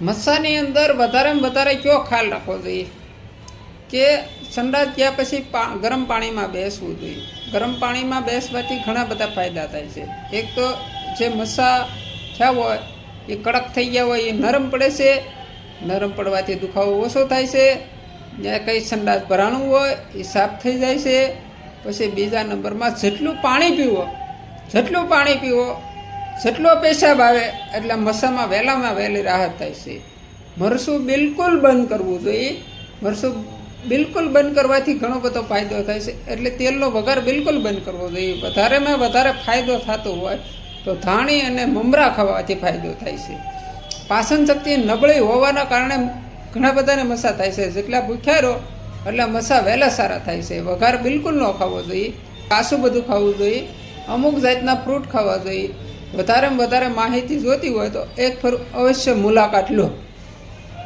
મસાની અંદર વધારેમાં વધારે કયો ખ્યાલ રાખવો જોઈએ? કે સંડાસ ગયા પછી ગરમ પાણીમાં બેસવું જોઈએ. ગરમ પાણીમાં બેસવાથી ઘણા બધા ફાયદા થાય છે. એક તો જે મસા થયા હોય, એ કડક થઈ ગયા હોય, એ નરમ પડે છે. નરમ પડવાથી દુખાવો ઓછો થાય છે. જ્યાં કંઈ સંડાસ ભરાણું હોય, એ સાફ થઈ જાય છે. પછી બીજા નંબરમાં જેટલું પાણી પીવો, જેટલું પાણી પીવો જેટલો પેશાબ આવે એટલે મસામાં વહેલામાં વહેલી રાહત થાય છે. મરસું બિલકુલ બંધ કરવું જોઈએ. મરસું બિલકુલ બંધ કરવાથી ઘણો બધો ફાયદો થાય છે. એટલે તેલનો વઘાર બિલકુલ બંધ કરવો જોઈએ. વધારેમાં વધારે ફાયદો થતો હોય તો ધાણી અને મમરા ખાવાથી ફાયદો થાય છે. પાચન શક્તિ નબળી હોવાના કારણે ઘણા બધાને મસા થાય છે. જેટલા ભૂખ્યા રહો એટલે મસા વહેલા સારા થાય છે. વઘાર બિલકુલ ન ખાવો જોઈએ. કાસું બધું ખાવું જોઈએ. અમુક જાતના ફ્રૂટ ખાવા જોઈએ. વધારેમાં વધારે માહિતી જોતી હોય તો એક ફર અવશ્ય મુલાકાત લો.